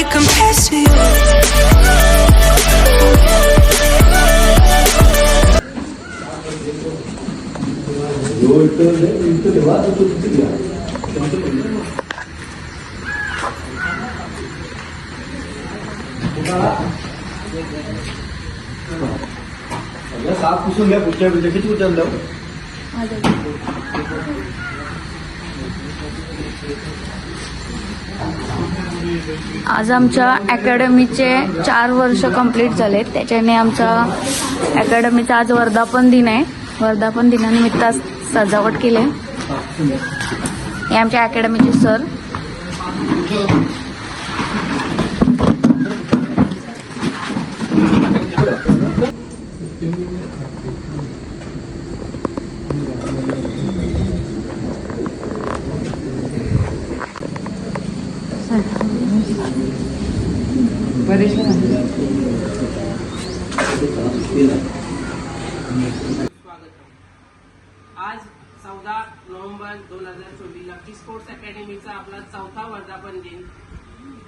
nobody compares to you. साफ पुसून घ्या पुढच्या वेळी किती उचललं आज आमच्या अकॅडमीचे चार वर्ष कंप्लीट झालेत. त्याच्याने आमचा अकॅडमीचा आज वर्धापन दिन आहे. वर्धापन दिनानिमित्त आज सजावट केली आहे. हे आमच्या अकॅडमीचे सर. आज चौदा नोव्हेंबर दोन हजार चोवीस लकी स्पोर्ट्स अकॅडमीचा आपला चौथा वर्धापन दिन.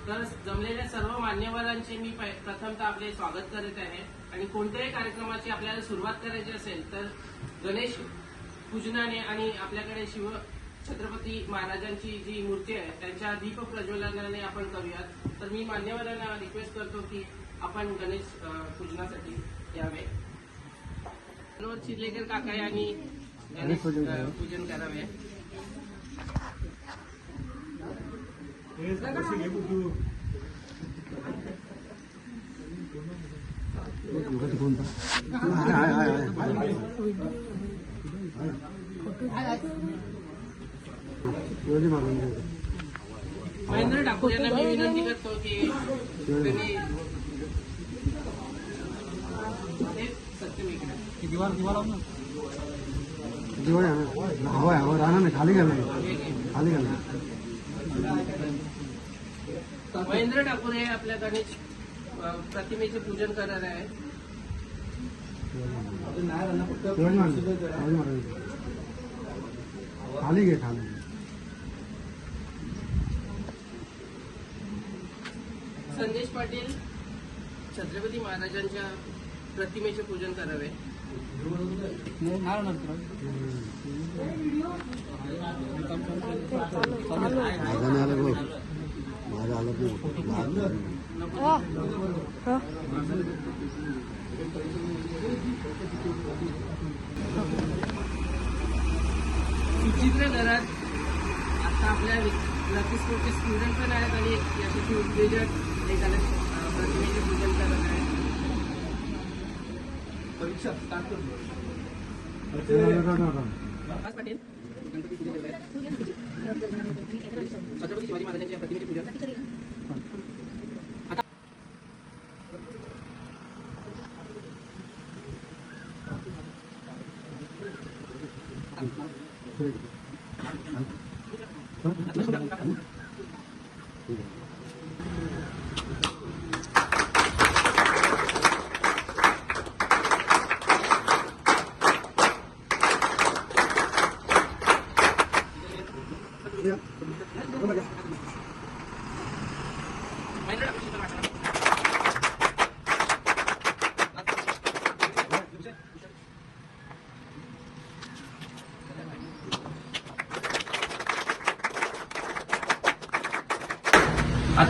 तर जमलेल्या सर्व मान्यवरांचे मी प्रथमतः आपले स्वागत करीत आहे. आणि कोणत्याही कार्यक्रमाची आपल्याला सुरुवात करायची असेल तर गणेश पूजनाने आणि आपल्याकडे शिव छत्रपती महाराजांची जी मूर्ती आहे त्यांच्या दीप प्रज्वलनाने आपण करूयात. तर मी मान्यवरांना रिक्वेस्ट करतो की आपण गणेश पूजनासाठी यावे. मनोज चिर्लेकर काका यांनी गणेश पूजन करावे. महेंद्र ठाकूर यांना मी विनंती करतो की त्यांनी हे सत्यम इकडे दिवाळी हवा हवा राहणार नाही खाली घालणार खाली घालणार महेंद्र ठाकूर हे आपल्या गणेश प्रतिमेचे पूजन करणार आहे खाली घे खाली. संदेश पाटील छत्रपती महाराजांच्या प्रतिमेचे पूजन करावे. सुचित्र घरात आता आपल्या लकी स्कूलचे स्टुडंट पण आहेत आणि यासाठी उद्योजक हे परीक्षा पाटील. छत्रपती शिवाजी महाराजांच्या प्रतिमेचे पूजन.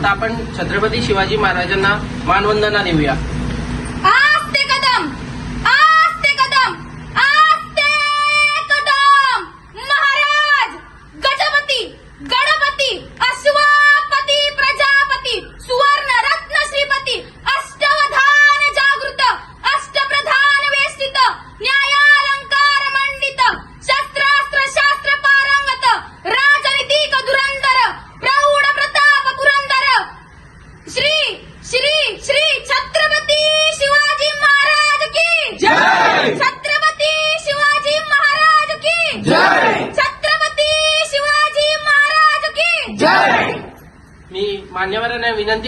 आता आपण छत्रपती शिवाजी महाराजांना मानवंदना देऊया.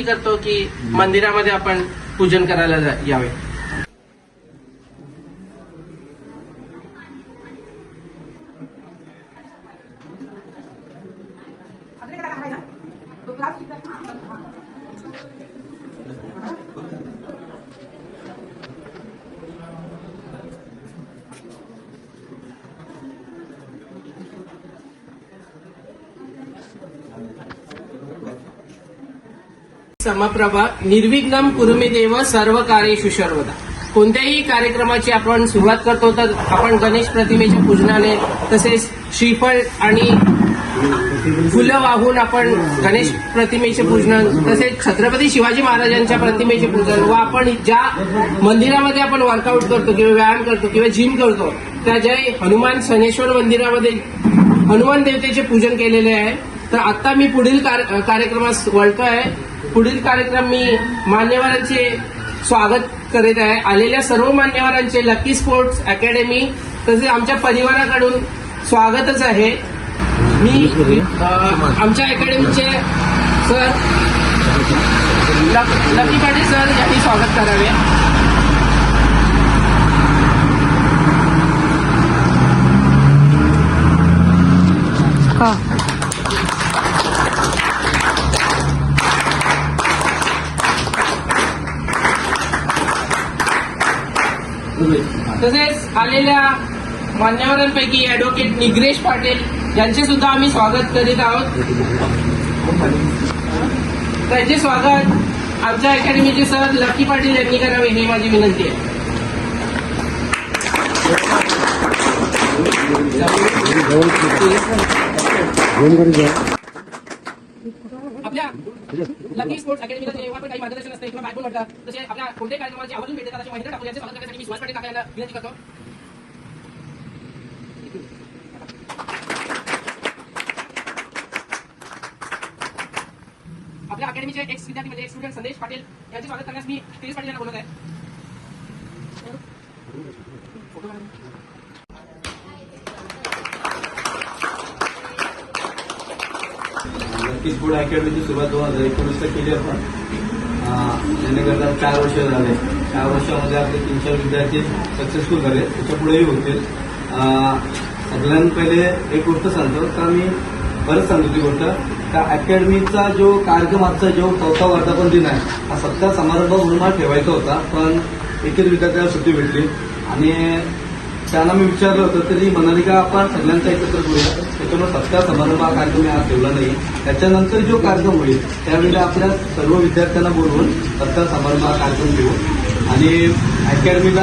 करतो की मंदिरामध्ये आपण पूजन करायला जा- यावे. समप्रभा निर्विघ्नम कुरुमिदेव सर्व कार्येषु सर्वदा. कोणत्याही कार्यक्रमाची आपण सुरुवात करतो तर आपण गणेश प्रतिमेच्या पूजनाने तसेच श्रीफळ आणि फुलं वाहून आपण गणेश प्रतिमेचे पूजन तसेच छत्रपती शिवाजी महाराजांच्या प्रतिमेचे पूजन व आपण ज्या मंदिरामध्ये आपण वर्कआउट करतो किंवा व्यायाम करतो किंवा जिम करतो त्या जय हनुमान सनेश्वर मंदिरामध्ये हनुमान देवतेचे पूजन केलेले आहे तर आता मी पुढील कार्यक्रमास वळतो वळतोय. पुढील कार्यक्रम मी मान्यवरांचे स्वागत करीत आहे. आलेल्या सर्व मान्यवरांचे लकी स्पोर्ट्स अकॅडमी तसेच आमच्या परिवाराकडून स्वागतच आहे. मी आमच्या अकॅडमीचे सर लकी पाटील सर यांनी स्वागत करावे. का तसेच आलेल्या मान्यवरांपैकी ऍडव्होकेट निग्रेश पाटील यांचे सुद्धा आम्ही स्वागत करीत आहोत. त्यांचे स्वागत आमच्या अकॅडमीचे सर लकी पाटील यांनी करावे ही माझी विनंती आहे. आपल्या लकी स्पोर्ट्स अकॅडमीला जेव्हा पण काही मार्गदर्शन असते किंवा तसे आपल्या कोणत्याही कार्यक्रमाची आवर्जून भेटतात अशी माहिती ठाकूर स्वागत करण्यासाठी पाटील काका यांना विनंती करतो. आपल्या अकॅडमीचे एक विद्यार्थी म्हणजे स्टुडंट संदेश पाटील यांचे स्वागत करण्यास मी तेज पाटील यांना बोलत आहे नक्कीच पुढे अकॅडमीची सुरुवात दोन हजार एकोणीसला केली आपण. त्यानंतर चार वर्ष झाले. चार वर्षामध्ये आपले तीन चार विद्यार्थी सक्सेसफुल झाले. त्याच्या पुढेही होतील अं, सगळ्यात पहिले एक गोष्ट सांगतो का मी बरंच सांगतो ती गोष्ट का अकॅडमीचा जो कार्यक्रम आजचा जो चौथा वर्धापन दिन आहे हा सत्ता समारंभ म्हणून मला ठेवायचा होता पण एकच विद्यार्थ्याला सुट्टी भेटली. आणि त्यांना मी विचारलं होतं तरी म्हणाले का आपण सगळ्यांचा एकत्र करूया त्याच्यामुळे सत्कार समारंभ हा कार्यक्रम आज ठेवला नाही. त्याच्यानंतर जो कार्यक्रम होईल त्यावेळी आपल्या सर्व विद्यार्थ्यांना बोलवून सत्कार समारंभ हा कार्यक्रम घेऊ. आणि अकॅडमीला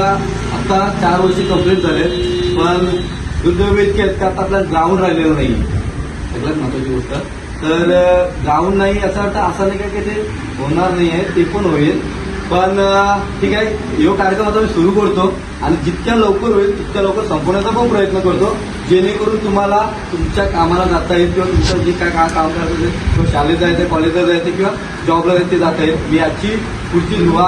आता चार वर्ष कंप्लीट झाले पण दुर्दैव इतके आहेत का आता आपला ग्राउंड राहिलेला नाही. सगळ्यात महत्वाची गोष्ट. तर ग्राउंड नाही याचा अर्थ असा नाही का की ते होणार नाही आहे ते पण होईल. पण ठीक आहे यो कार्यक्रम आता मी सुरू करतो आणि जितक्या लवकर होईल तितक्या लवकर संपवण्याचा पण प्रयत्न करतो. जेणेकरून तुम्हाला तुमच्या कामाला जाता येईल किंवा तुमचं जे काय का- काम करायचं असेल, किंवा शाळेत जायचं कॉलेजला जायचं किंवा जॉबला जायचं ते जाता येईल मी याची पुढची धुवा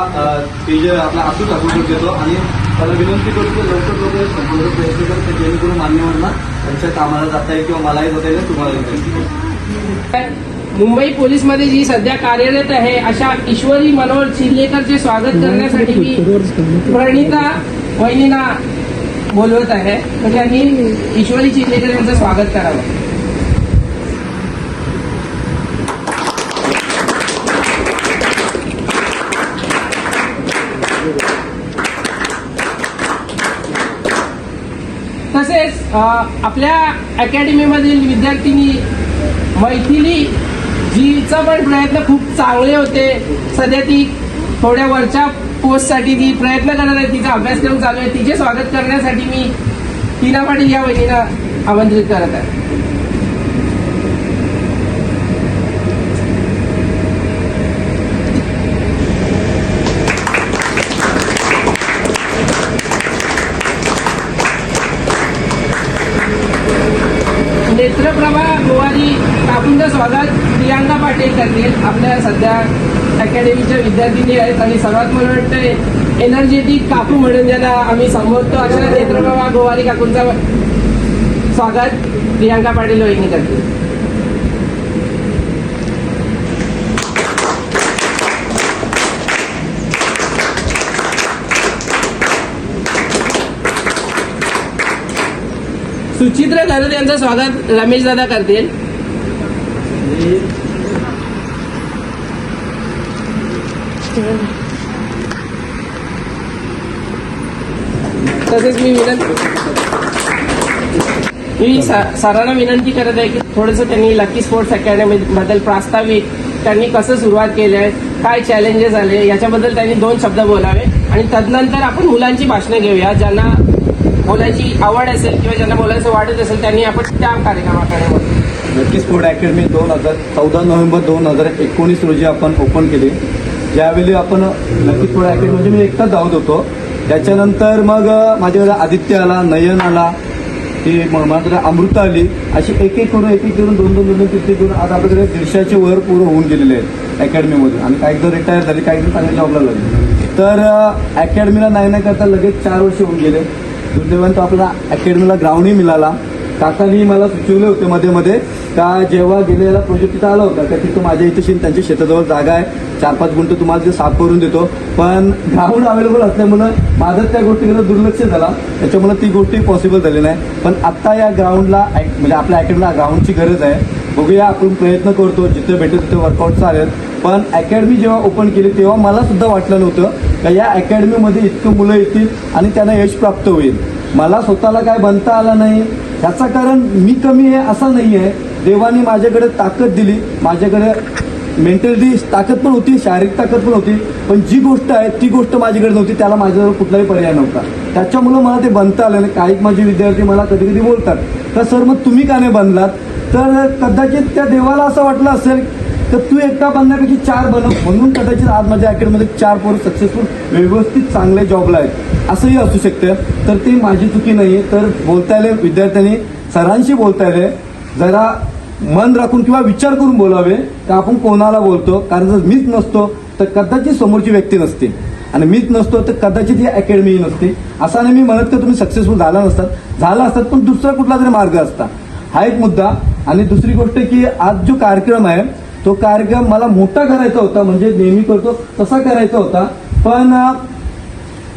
ते जे आपला आसू ठाकूर देतो आणि त्याला विनंती करतो लवकर लवकर संपवण्याचा प्रयत्न करतो जेणेकरून मान्यवरांना त्यांच्या कामाला जाता येईल किंवा मलाही जाता येईल तुम्हाला जाता येईल. मुंबई पोलीसमध्ये जी सध्या कार्यरत आहे अशा ईश्वरी मनोहर चिल्लेकरचे स्वागत करण्यासाठी मी प्रणिता वहिनींना बोलवत आहे. म्हणजे तर त्यांनी ईश्वरी चिल्लेकर यांचं स्वागत करावं. तसेच आपल्या अकॅडमीमधील विद्यार्थिनी मैथिली जीचा पण प्रयत्न खूप चांगले होते. सध्या ती थोड्या वरच्या पोस्टसाठी ती प्रयत्न करत आहे. तिचा अभ्यासक्रम चालू आहे. तिचे स्वागत करण्यासाठी मी तिला पाटील या बहिणीला आमंत्रित करत आहे. प्रभा गोवारी काकूंचं स्वागत प्रियांका पाटील करतील आपल्या सध्या अकॅडमीच्या विद्यार्थिनी आहेत आणि सर्वात मला वाटतं एनर्जेटिक काकू म्हणून ज्याला आम्ही संबोधतो अशा नेत्रप्रभा गोवारी काकूंचा स्वागत प्रियांका पाटील वहिनी करतील. सुचित्र घरत यांचं स्वागत रमेश दादा करतील. तसेच मी विनंती मी सरांना विनंती करत आहे की थोडंसं त्यांनी लकी स्पोर्ट्स अकॅडमी बद्दल प्रास्ताविक त्यांनी कसं सुरुवात केली आहे काय चॅलेंजेस आले याच्याबद्दल त्यांनी दोन शब्द बोलावे. आणि तदनंतर आपण मुलांची भाषणं घेऊया ज्यांना बोलायची आवड असेल किंवा ज्यांना बोलायचं वाटत असेल त्यांनी आपण त्या कार्यक्रमाकडे नक्कीच नक्की स्पोर्ट अकॅडमी दोन हजार चौदा नोव्हेंबर दोन हजार एकोणीस रोजी आपण ओपन केली. ज्यावेळी आपण नक्कीच फूड अकॅडमी म्हणजे मी एकटाच धावत होतो. त्याच्यानंतर मग माझ्या आदित्य आला नयन आला ती मग माझ्याकडे अमृता आली. अशी एक एक करून एक एक करून दोन दोन दोन दोन तीन तीन करून आज आपल्याकडे दीडशेचे वर पूर्ण होऊन गेलेले आहेत अकॅडमीमधून. आणि काही जण रिटायर झाले काही जण चांगल्या जॉबला लागले. तर अकॅडमीला नाही नाही करता लगेच चार वर्ष होऊन गेले. दुर्दैवानं तो आपला अकॅडमीला ग्राउंडही मिळाला. काकांनी मला सुचवले होते मध्ये मध्ये का जेव्हा गेलेला प्रोजेक्ट तिथं आला होता का तिथं माझ्या इथे शेत- त्यांच्या शेताजवळ जागा आहे. चार पाच गुंठ तुम्हाला ते साफ करून देतो. पण ग्राउंड अवेलेबल असल्यामुळं माझं त्या गोष्टीकडे दुर्लक्ष झाला. त्याच्यामुळे ती गोष्टी पॉसिबल झाली नाही. पण आत्ता या ग्राउंडला म्हणजे आपल्या अकॅडमीला ग्राउंडची गरज आहे. बघूया आपण प्रयत्न करतो. जिथे भेटेल तिथे वर्कआउट चालेल. पण अकॅडमी जेव्हा ओपन केली तेव्हा मला सुद्धा वाटलं नव्हतं का या अकॅडमीमध्ये इतकं मुलं येतील आणि त्यांना यश प्राप्त होईल. मला स्वतःला काय बनता आलं नाही. ह्याचं कारण मी कमी आहे असं नाही आहे देवाने माझ्याकडे ताकद दिली. माझ्याकडे मेंटली ताकद पण होती शारीरिक ताकद पण होती. पण जी गोष्ट आहे ती गोष्ट माझ्याकडे नव्हती. त्याला माझ्याजवळ कुठलाही पर्याय नव्हता. त्याच्यामुळं मला ते बनता आलं नाही. काही माझे विद्यार्थी मला कधी कधी बोलतात तर सर मग तुम्ही का नाही बनलात? तर कदाचित त्या देवाला असं वाटलं असेल तर तू एकटा बनण्यापेक्षा चार बनव. म्हणून कदाचित आज माझ्या अकॅडमीमध्ये चार पोरं सक्सेसफुल व्यवस्थित चांगले जॉबला आहेत. असंही असू शकतं. तर ते माझी चुकी नाही तर बोलता आले विद्यार्थ्यांनी सरांशी बोलता आले जरा मन राखून किंवा विचार करून बोलावे. का आपण कोणाला बोलतो? कारण जर मीच नसतो तर कदाचित समोरची व्यक्ती नसते. आणि मीच नसतो तर कदाचित ही अकॅडमी नसते. असा नाही मी म्हणत का तुम्ही सक्सेसफुल झाला नसतात. झाला असतात पण दुसरा कुठला तरी मार्ग असता. हा एक मुद्दा. आणि दुसरी गोष्ट की आज जो कार्यक्रम आहे तो कार्यक्रम मला मोठा करायचा होता म्हणजे नेहमी करतो तसा करायचा होता. पण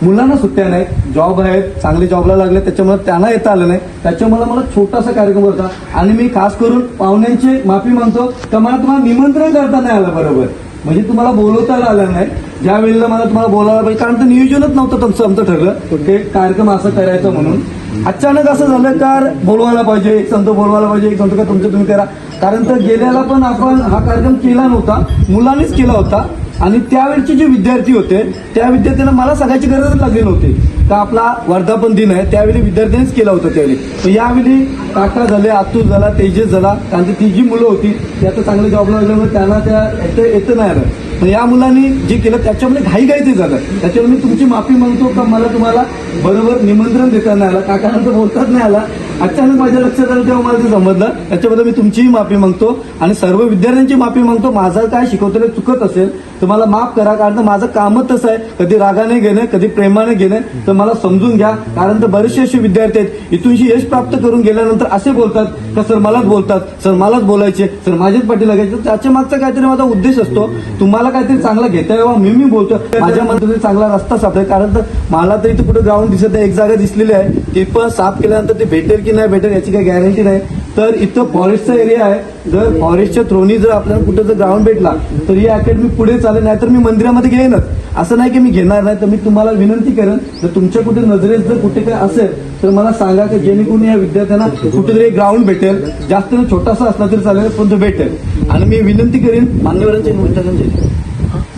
मुलांना सुट्ट्या नाहीत जॉब आहेत चांगले जॉबला लागले त्याच्यामुळे त्यांना येता आलं नाही. त्याच्यामुळे मला छोटासा कार्यक्रम होता. आणि मी खास करून पाहुण्यांची माफी मागतो तर मला तुम्हाला निमंत्रण करता नाही आलं बरोबर. म्हणजे तुम्हाला बोलवता आलं नाही. ज्या वेळेला मला तुम्हाला बोलायला पाहिजे कारण तर नियोजनच नव्हतं तुमचं आमचं ठरलं. ते कार्यक्रम असं करायचं म्हणून. अचानक असं झालं का बोलवायला पाहिजे एक संत बोलवायला पाहिजे एक संत का तुमचं तुम्ही करा. कारण तर गेल्याला पण आपण हा कार्यक्रम केला नव्हता मुलांनीच केला होता. आणि त्यावेळचे जे विद्यार्थी होते त्या विद्यार्थ्यांना मला सांगायची गरज लागली नव्हती. का आपला वर्धापन दिन आहे. त्यावेळी विद्यार्थ्यांनीच केला होता त्यावेळी. तर यावेळी काका झाले आतूर झाला तेजस झाला कारण ती जी मुलं होती त्याचं आता चांगल्या जॉबला लागल्यामुळे त्यांना त्या येतं येतं नाही आलं. तर या मुलांनी जे केलं त्याच्यामध्ये घाई घाई ते झालं. त्याच्यामुळे मी तुमची माफी मागतो का मला तुम्हाला बरोबर निमंत्रण देता नाही आलं. काकांना बोलताच नाही आला. अचानक माझ्या लक्षात आलं तेव्हा मला ते समजलं. त्याच्याबद्दल मी तुमचीही माफी मागतो आणि सर्व विद्यार्थ्यांची माफी मागतो. माझं काय शिकवलेलं चुकत असेल तर मला माफ करा कारण माझं कामच तसं आहे. कधी रागाने घेणे कधी प्रेमाने घेणे तर मला समजून घ्या. कारण तर बरेचसे असे विद्यार्थी आहेत इथूनशी यश प्राप्त करून गेल्यानंतर असे बोलतात का सर मलाच बोलतात? सर मलाच बोलायचे? सर माझेच पाठी लागायचे त्याच्या मागचा काहीतरी माझा उद्देश असतो. तुम्हाला काहीतरी चांगला घेता यावा मी मी बोलतो माझ्या मनात चांगला रस्ता सापडेल. कारण तर मला तर इथे कुठे ग्राउंड दिसत आहे एक जागा दिसलेली आहे. ती पण साफ केल्यानंतर ते भेटेल की नाही भेटेल याची काही गॅरंटी नाही. तर इथं फॉरेस्टचा एरिया आहे. जर फॉरेस्टच्या थ्रोनी जर आपल्याला कुठं जर ग्राउंड भेटला तर ही अकॅडमी पुढे चालेल नाही तर मी मंदिरामध्ये घेईनच. असं नाही की मी घेणार नाही तर मी तुम्हाला विनंती करेन जर तुमच्या कुठे नजरेत जर कुठे काय असेल तर मला सांगा की जेणेकरून या विद्यार्थ्यांना कुठेतरी ग्राउंड भेटेल. जास्त छोटासा असला तरी चालेल पण तो भेटेल. आणि मी विनंती करेन विद्यार्थ्यांची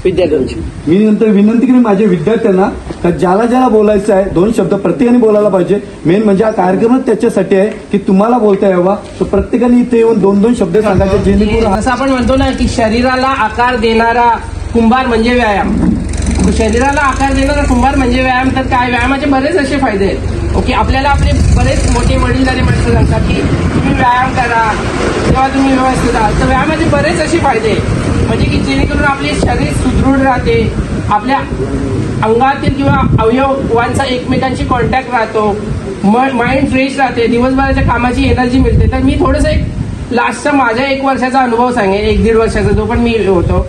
विद्यार्थ्यांची. मी नंतर विनंती करेन माझ्या विद्यार्थ्यांना का ज्याला ज्याला बोलायचं आहे दोन शब्द प्रत्येकाने बोलायला पाहिजे. मेन म्हणजे हा कार्यक्रमच त्याच्यासाठी आहे की तुम्हाला बोलता यावा तर प्रत्येकाने इथे येऊन दोन दोन शब्द सांगायचे जेणेकरून असं आपण म्हणतो ना की शरीराला आकार देणारा कुंभार म्हणजे व्यायाम. शरीराला आकार देणारा कुंभार म्हणजे व्यायाम तर काय? व्यायामाचे बरेच असे फायदे आहेत. ओके आपल्याला आपले बरेच मोठे वडीलधारी माणसं सांगतात की तुम्ही व्यायाम करा तेव्हा तुम्ही व्यवस्थित आहात. तर व्यायामाचे बरेच असे फायदे आहेत. म्हणजे की जेणेकरून आपले शरीर सुदृढ राहते आपल्या अंगातील किंवा अवयवांचा एकमेकांशी कॉन्टॅक्ट राहतो. माइंड फ्रेश राहते. दिवसभराच्या कामाची एनर्जी मिळते. तर मी थोडंसं एक लास्टचा माझ्या एक वर्षाचा अनुभव सांगेन. एक दीड वर्षाचा. जो पण मी होतो.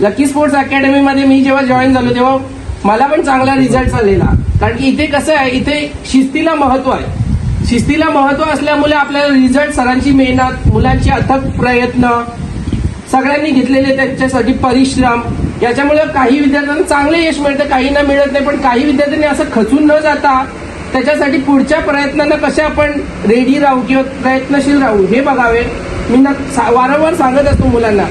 लकी स्पोर्ट्स अकॅडमीमध्ये मी जेव्हा जॉईन झालो तेव्हा मला पण चांगला रिझल्ट आलेला. कारण की इथे कसं आहे इथे शिस्तीला महत्त्व आहे. शिस्तीला महत्त्व असल्यामुळे आपल्याला रिझल्ट सरांची मेहनत मुलांची अथक प्रयत्न सगळ्यांनी घेतलेले त्यांच्यासाठी परिश्रम याच्यामुळे काही विद्यार्थ्यांना चांगले यश मिळतं काहींना मिळत नाही. पण काही विद्यार्थ्यांनी असं खचून न जाता त्याच्यासाठी पुढच्या प्रयत्नांना कसे आपण रेडी राहू किंवा प्रयत्नशील राहू हे बघावे. मी ना सा- वारंवार सांगत असतो मुलांना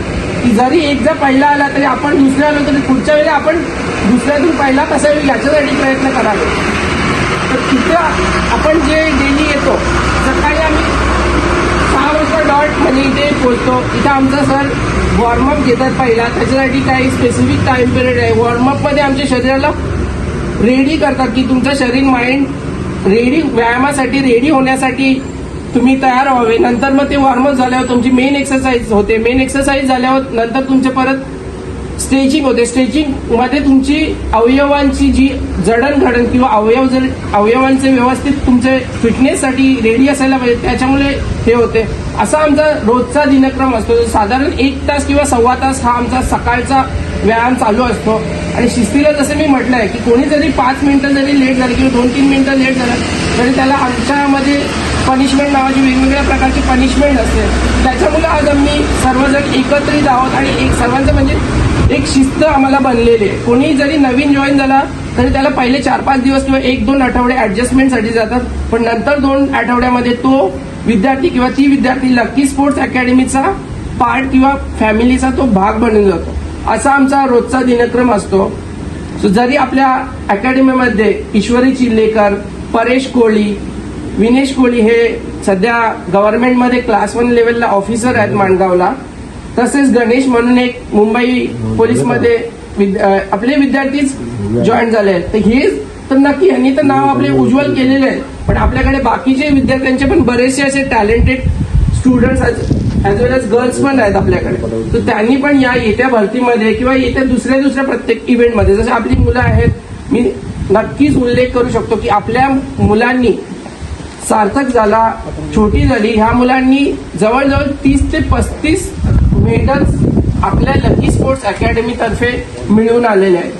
की जरी एक जर पहिला आला तरी आपण दुसऱ्या आलो तरी पुढच्या वेळेला आपण दुसऱ्यातून पहिला कसा येईल याच्यासाठी प्रयत्न करावे. तर तिथं आपण जे डेली येतो सकाळी आम्ही सहा वाजता डॉट म्हणजे इथे पोचतो इथं आमचा सर वॉर्मअप घेतात पहिला. त्याच्यासाठी काही स्पेसिफिक टाइम पिरियड आहे. वॉर्मअपमध्ये आमच्या शरीराला रेडी करतात की तुमचं शरीर माइंड रेडी व्यायामासाठी रेडी होण्यासाठी तुम्ही तयार व्हावे. नंतर मग ते वॉर्मअप झाल्यावर तुमची मेन एक्सरसाइज होते. मेन एक्सरसाइज झाल्यावर नंतर तुमचे परत स्ट्रेचिंग होते. स्ट्रेचिंगमध्ये तुमची अवयवांची जी जडणघडण किंवा अवयव जर अवयवांचे व्यवस्थित तुमचे फिटनेससाठी रेडी असायला पाहिजे त्याच्यामुळे हे होते. असा आमचा रोजचा दिनक्रम असतो. साधारण एक तास किंवा सव्वा तास हा आमचा सकाळचा व्यायाम चालू असतो. आणि शिस्तीला जसं मी म्हटलं आहे की कोणी जरी पाच मिनिटं जरी लेट झालं किंवा दोन तीन मिनिटं लेट झालं तरी त्याला आमच्यामध्ये पनिशमेंट नावाची वेगवेगळ्या प्रकारची पनिशमेंट असते. त्याच्यामुळे आज आम्ही सर्वजण एकत्रित आहोत आणि एक सर्वांचं म्हणजे एक शिस्त आम्हाला बनलेली आहे. कोणी जरी नवीन जॉईन झाला तरी त्याला पहिले चार पाच दिवस किंवा एक दोन आठवडे ऍडजस्टमेंटसाठी जातात. पण नंतर दोन आठवड्यामध्ये तो विद्यार्थी किंवा ती विद्यार्थी लकी स्पोर्ट्स अकॅडमीचा पार्ट किंवा फॅमिलीचा तो भाग बनून जातो. असा आमचा रोजचा दिनक्रम असतो. सो जरी आपल्या अकॅडमीमध्ये ईश्वरी चिल्लेकर परेश कोळी विनेश कोळी हे सध्या गव्हर्नमेंटमध्ये क्लास वन लेवलला ऑफिसर आहेत माणगावला तसेच गणेश म्हणून एक मुंबई पोलीसमध्ये विद- आपले विद्यार्थीच जॉईन झाले आहेत. तर हे तर नक्की यांनी तर नाव आपले उज्ज्वल केलेले आहे. पण आपल्याकडे बाकीचे विद्यार्थ्यांचे पण बरेचसे असे talented students as well as girls पण आहेत आपल्याकडे. तर त्यांनी पण या येत्या भरतीमध्ये किंवा येत्या दुसऱ्या दुसऱ्या प्रत्येक इव्हेंटमध्ये जसे आपली मुलं आहेत मी नक्कीच उल्लेख करू शकतो की आपल्या मुलांनी सार्थक झाला छोटी झाली. ह्या मुलांनी जवळजवळ तीस ते पस्तीस मेडल्स आपल्या लकी स्पोर्ट्स अकॅडमी तर्फे मिळवून आलेले आहेत.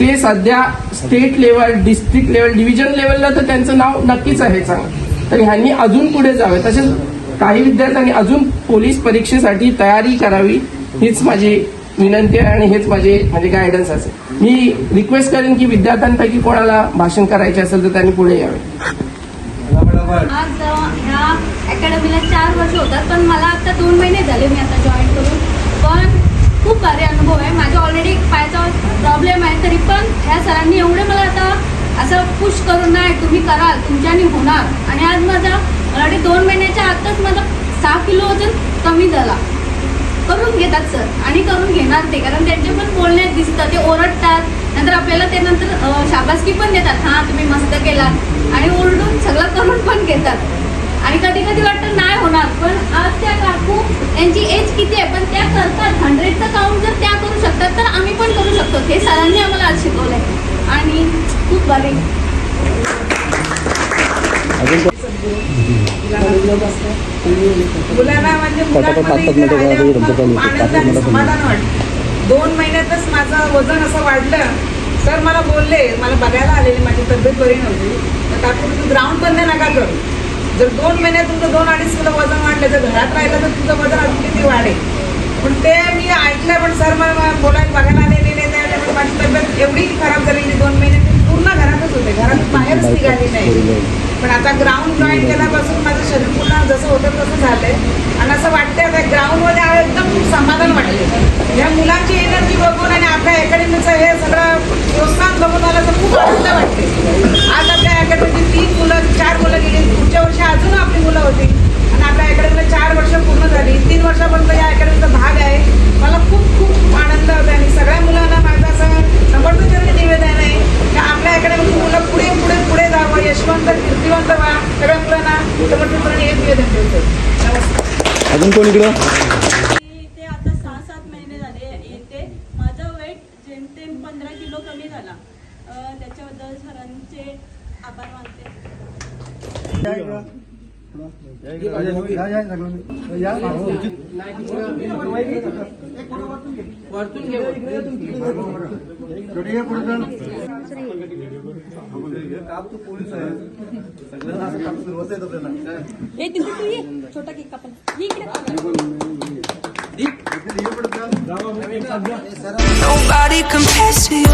ते सध्या state level district level division लेवलला तर त्यांचं नाव नक्कीच आहे चांगलं. तर ह्यांनी अजून पुढे जावे. तसेच काही विद्यार्थ्यांनी अजून पोलीस परीक्षेसाठी तयारी करावी हीच माझी विनंती आहे आणि हेच माझे म्हणजे गायडन्स असेल. मी रिक्वेस्ट करेन की विद्यार्थ्यांपैकी कोणाला भाषण करायचे असेल तर त्यांनी पुढे यावे. आज अ, ह्या अकॅडमीला चार वर्ष होतात पण मला आता दोन महिने झाले मी आता जॉईन करून. पण खूप भारी अनुभव आहे. माझ्या ऑलरेडी पायाचा प्रॉब्लेम आहे तरी पण ह्या सरांनी एवढे मला आता असं पुश करून नाही तुम्ही कराल तुमच्यानी होणार. आणि आज माझा ऑलरेडी दोन महिन्याच्या आतच माझा सहा किलो वजन कमी झाला. करून घेतात सर. आणि करून घेणार ते कारण त्यांचे पण बोलण्यात दिसतं ते ओरडतात. नंतर आपल्याला ते नंतर शाबासकी पण देतात. हां तुम्ही मस्त केलात. आणि ओरडून सगळं करून पण घेतात. आणि कधी कधी वाटतं नाही होणार पण आज त्या काकू यांची एज किती आहे पण त्या करतात हंड्रेडचं काउंट जर त्या करू शकतात तर आम्ही पण करू शकतो. हे सरांनी आम्हाला आज शिकवलंय. आणि खूप भारी. मुलांना म्हणजे आणि समाधान वाटतं. दोन महिन्यातच माझं वजन असं वाढलं. सर मला बोलले मला बघायला आलेली माझी तब्येत बरी नव्हती. तर काकू तुम्ही ग्राउंड बंद नका करू. जर दोन महिन्यात तुमचं दोन अडीच किलो वजन वाढलं जर घरात राहिलं तर तुमचं वजन अजून किती वाढेल? पण ते मी ऐकलं पण सर मला बोलायला बघायला आलेले नाही त्यामुळे माझी तब्येत एवढी खराब झाली दोन महिने पूर्ण घरातच होते. घरात बाहेरच निघाली नाही. पण आता ग्राउंड जॉईन केल्यापासून माझं शरीर पुन्हा जसं होतं तसं झालंय. आणि असं वाटतंय आता ग्राउंडमध्ये आलं एकदम खूप समाधान वाटले या मुलांची एनर्जी बघून आणि आपल्या अकॅडमीचं हे सगळं प्रोत्साहन बघून मला तर खूप आनंद वाटते आज आपल्या अकॅडमीची तीन मुलं चार मुलं गेली. पुढच्या वर्षी अजून आपली मुलं होती आणि आपल्या अकॅडमीला चार वर्ष पूर्ण झाली. तीन वर्षापर्यंत या अकॅडमीचा भाग आहे. मला खूप खूप खूप आनंद होतो आणि सगळ्या मुलांना माझं असं समर्थन निवेदन आहे की आपल्या अकॅडमीची मुलं पुढे पुढे पुढे जावं. यशवंत कीर्तिवंत व्हा. सगळ्या मुलांना समर्थन हे निवेदन ठेवतो नमस्कार. अजून कोण इकडं? मी इथे आता सहा सात महिने झाले येते माझं वेट जेमतेम पंधरा किलो कमी झाला. अं, त्याच्याबद्दल सरांचे आभार मानते. हे दिंदू तू ये छोटा केक कापला ये इकडे Nobody compares to you.